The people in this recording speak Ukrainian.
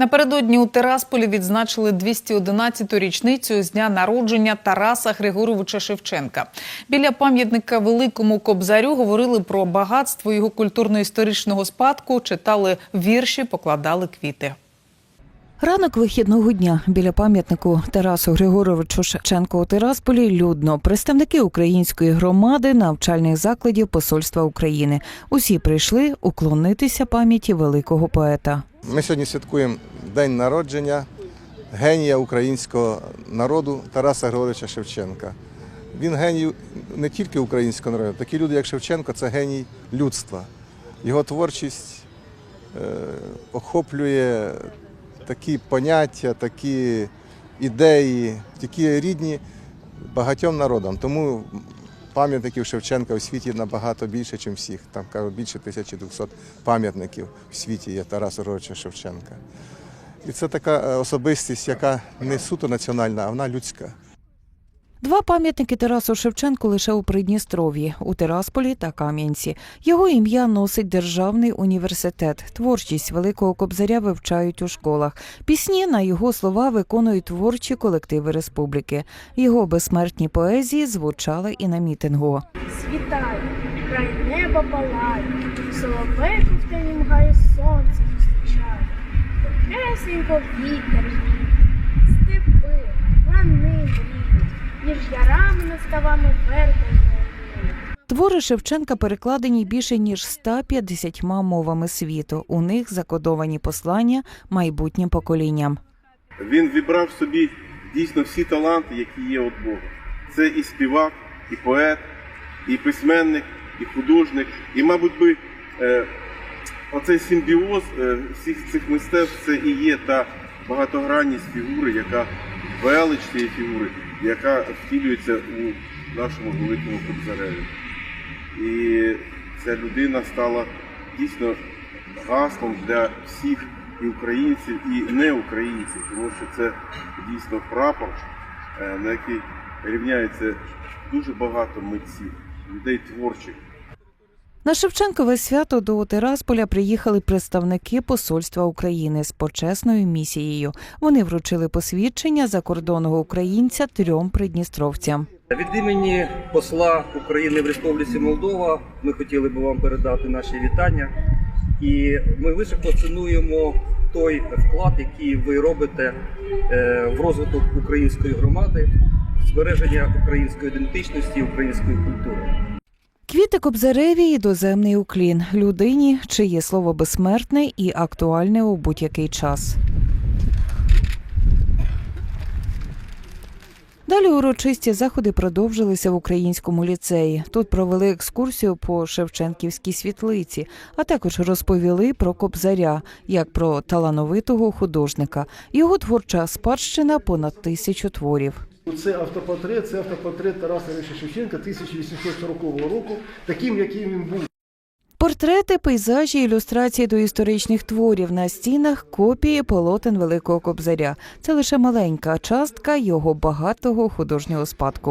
Напередодні у Терасполі відзначили 211-ту річницю з дня народження Тараса Григоровича Шевченка. Біля пам'ятника Великому Кобзарю говорили про багатство його культурно-історичного спадку, читали вірші, покладали квіти. Ранок вихідного дня біля пам'ятнику Тарасу Григоровичу Шевченку у Тирасполі людно. Представники української громади навчальних закладів Посольства України. Усі прийшли уклонитися пам'яті великого поета. Ми сьогодні святкуємо день народження генія українського народу Тараса Григоровича Шевченка. Він геній не тільки українського народу, такі люди, як Шевченко, це геній людства. Його творчість е, охоплює такі поняття, такі ідеї, які рідні багатьом народам. Тому пам'ятників Шевченка у світі набагато більше, ніж всіх. Там кажуть, більше 1200 пам'ятників в світі є Тараса Григоровича Шевченка. І це така е, особистість, яка не суто національна, а вона людська. Два пам'ятники Тарасу Шевченку лише у Придністров'ї, у Тирасполі та Кам'янці. Його ім'я носить державний університет. Творчість великого кобзаря вивчають у школах. Пісні на його слова виконують творчі колективи республіки. Його безсмертні поезії звучали і на мітингу. світає, край неба палає, соловейку в темі мгає сонце зустрічає, тихесенько вітер ставами вербою Твори Шевченка перекладені більше ніж 150 мовами світу. У них закодовані послання майбутнім поколінням. Він вібрав в собі дійсно всі таланти, які є від Бога. Це і співак, і поет, і письменник, і художник. І, мабуть, би, е, оцей симбіоз е, всіх цих мистецтв це і є та багатогранність фігури, яка велич цієї фігури, яка втілюється у нашому великому кобзареві. І ця людина стала дійсно гаслом для всіх і українців, і неукраїнців, тому що це дійсно прапор, е, на який рівняється дуже багато митців, людей творчих. На Шевченкове свято до Тирасполя приїхали представники Посольства України з почесною місією. Вони вручили посвідчення закордонного українця трьом придністровцям. Від імені посла України в Республіці Молдова ми хотіли би вам передати наші вітання. І ми високо цінуємо той вклад, який ви робите е, в розвиток української громади, збереження української ідентичності, української культури. Квіти Кобзареві і доземний уклін людині, чиє слово безсмертне і актуальне у будь-який час. Далі урочисті заходи продовжилися в українському ліцеї. Тут провели екскурсію по Шевченківській світлиці, а також розповіли про Кобзаря як про талановитого художника. Його творча спадщина понад тисячу творів. Це автопортрет, це автопортрет Тараса Григоровича Шевченка 1840 року, таким, яким він був. Портрети, пейзажі, ілюстрації до історичних творів на стінах, копії полотен Великого Кобзаря. Це лише маленька частка його багатого художнього спадку.